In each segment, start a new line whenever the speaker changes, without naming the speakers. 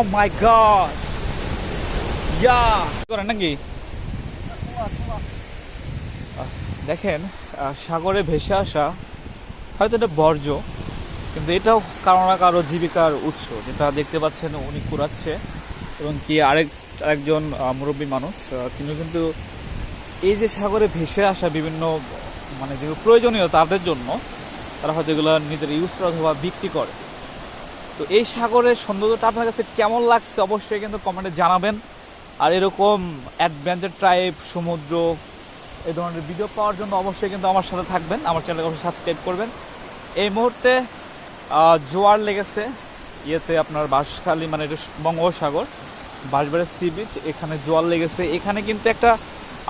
Oh my god! Yeah! করেন নাকি দেখেন সাগরে ভেসে আসা হয়তো এটা বর্জ্য, কিন্তু এটাও কারও না কারও জীবিকার উৎস, যেটা দেখতে পাচ্ছেন উনি কুড়াচ্ছে, এবং কি আরেক, আরেকজন মুরব্বী মানুষ তিনি কিন্তু এই যে সাগরে ভেসে আসা বিভিন্ন মানে যেগুলো প্রয়োজনীয় তাদের জন্য, তারা হয়তো এগুলো নিজের ইউজ করে অথবা বিক্রি করে তো এই সাগরের সৌন্দর্যটা আপনার কাছে কেমন লাগছে অবশ্যই কিন্তু কমেন্টে জানাবেন। আর এরকম অ্যাডভেঞ্চার ট্রাইব সমুদ্র, এই ধরনের ভিডিও পাওয়ার জন্য অবশ্যই কিন্তু আমার সাথে থাকবেন। আমার চ্যানেলকে অবশ্যই সাবস্ক্রাইব করবেন। এই মুহূর্তে জোয়ার লেগেছে। ইয়েতে আপনার বাঁশখালী মানে এটা বঙ্গোপসাগর, বাঁশবাড়ির সি বিচ এখানে জোয়ার লেগেছে। এখানে কিন্তু একটা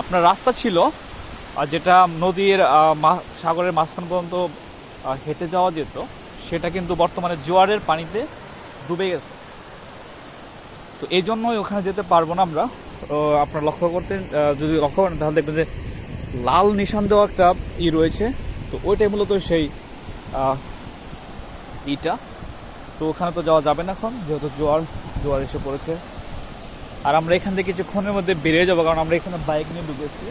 আপনার রাস্তা ছিল যেটা নদীর সাগরের মাঝখান পর্যন্ত হেঁটে যাওয়া যেত। সেটা কিন্তু বর্তমানে জোয়ারের পানিতে ডুবে গেছে। তো এই জন্যই ওখানে যেতে পারব না আমরা। আপনারা লক্ষ্য করতে যদি লক্ষ্য করেন তাহলে দেখবেন যে লাল নিশান দেওয়া একটা ই রয়েছে। তো ওইটাই মূলত সেই ইটা। তো ওখানে তো যাওয়া যাবে না এখন, যেহেতু জোয়ার জোয়ার এসে পড়েছে। আর আমরা এখান থেকে কিছুক্ষণের মধ্যে বেরিয়ে যাব, কারণ আমরা এখানে বাইক নিয়ে ডুবেছি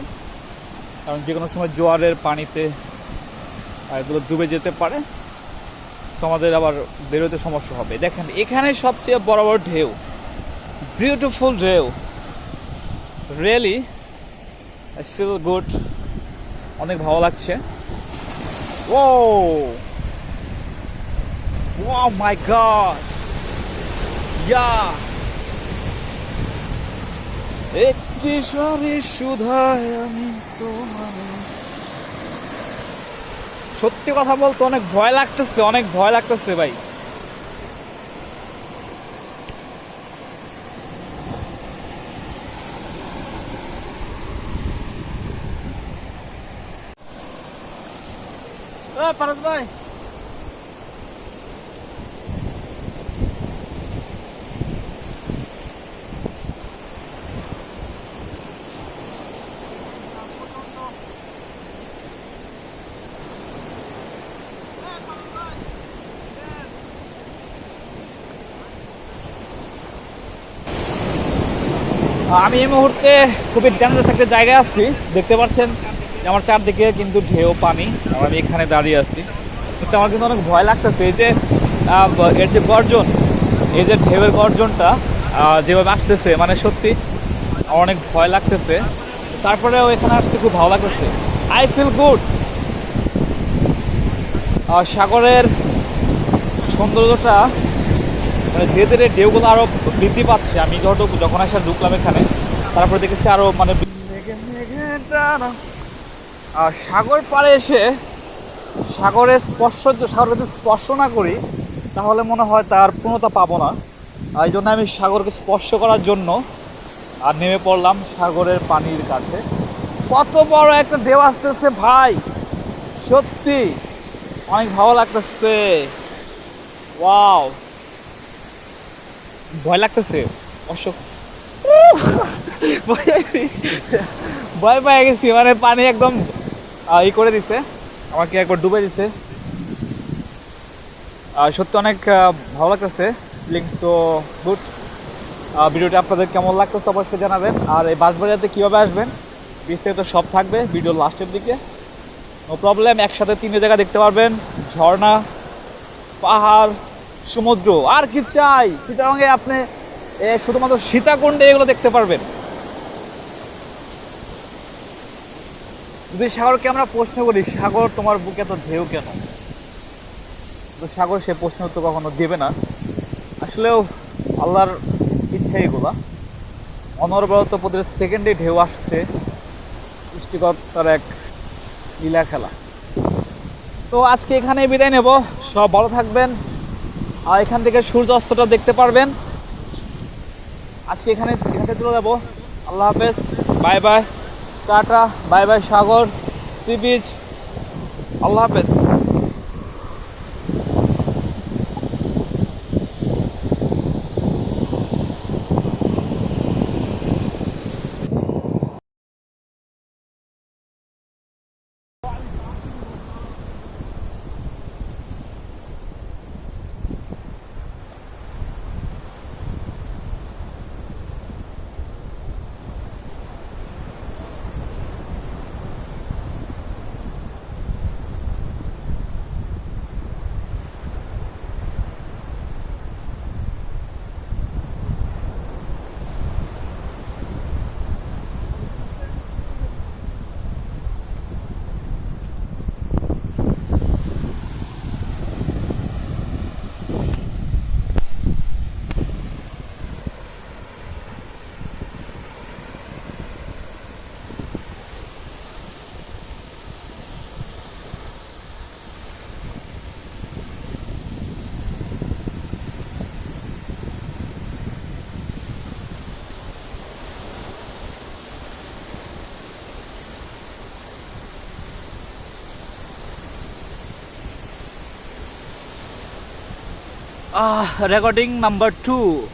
কারণ যে কোনো সময় জোয়ারের পানিতে এগুলো ডুবে যেতে পারে। তো আমাদের আবার বেরোতে সমস্যা হবে। দেখেন, এখানে সবচেয়ে বড় বড় ঢেউ। বিউটিফুল ঢেউ। রিয়েলি ফিল গুড অনেক ভালো লাগছে। ও my god! Yeah! একটি স্বরে সুধায় আমি তোমার সত্যি কথা বলতে অনেক ভয় লাগতেছে অনেক ভয় লাগতেছে ভাই। ভাই। আমি এই মুহূর্তে খুবই ডেঞ্জারাস একটা জায়গায় আছি। দেখতে পাচ্ছেন আমার চারদিকে কিন্তু ঢেউ, পানি আমি এখানে দাঁড়িয়ে আছি। কিন্তু আমার কিন্তু অনেক ভয় লাগতেছে। এই যে এর যে গর্জন, এই যে ঢেউয়ের গর্জনটা যেভাবে আসতেছে মানে সত্যি আমার অনেক ভয় লাগতেছে। তারপরেও এখানে আসতে খুব ভালো লাগতেছে। আই ফিল গুড সাগরের সৌন্দর্যটা মানে ধীরে ধীরে ঢেউগুলো আরও বৃদ্ধি পাচ্ছে। আমি যত যখন আসা ঢুকলাম এখানে, তারপরে দেখেছি আরও মানে আর সাগর পাড়ে এসে সাগরের স্পর্শ, সাগর যদি স্পর্শ না করি, তাহলে মনে হয় তার পূর্ণতা পাবো না। এই জন্য আমি সাগরকে স্পর্শ করার জন্য আর নেমে পড়লাম সাগরের পানির কাছে। কত বড় একটা ঢেউ আসতেছে ভাই! সত্যি, অনেক ভালো লাগতেছে। ওয়াও! ভয় লাগতেছে। অশোক। ভয় পেয়ে গেছি মানে পানি একদম ই করে দিছে। আমাকে একবার ডুবে দিছে। সত্যি অনেক ভালো লাগতেছে। লিঙ্ক সো গুড ভিডিওটা আপনাদের কেমন লাগতেছে অবশ্যই জানাবেন। আর এই বাসবাড়িয়াতে কীভাবে আসবেন, বিস্তারিত সব থাকবে ভিডিও লাস্টের দিকে। নো প্রবলেম একসাথে তিনটে জায়গা দেখতে পারবেন। ঝর্ণা, পাহাড় সমুদ্র। আর কি চাই? চিটাগাঙ্গে আপনি শুধুমাত্র সীতাকুণ্ডে এগুলো দেখতে পারবেন। যদি সাগরকে আমরা প্রশ্ন করি, সাগর, তোমার বুকে এত ঢেউ কেন? সাগর সে প্রশ্ন তো কখনো দেবে না। আসলেও আল্লাহর ইচ্ছা এগুলা। অনর্বরত প্রতি সেকেন্ডে ঢেউ আসছে। সৃষ্টিকর্তার এক লীলা খেলা তো আজকে এখানে বিদায় নেব। সব ভালো থাকবেন। আর এখান থেকে সূর্যাস্তটা দেখতে পারবেন। আজকে এখানে এখান চলে যাব। আল্লাহ হাফেজ। Bye bye. Tata. Bye bye, Sagar. Sea beach. আল্লাহ হাফেজ। uh, recording number 2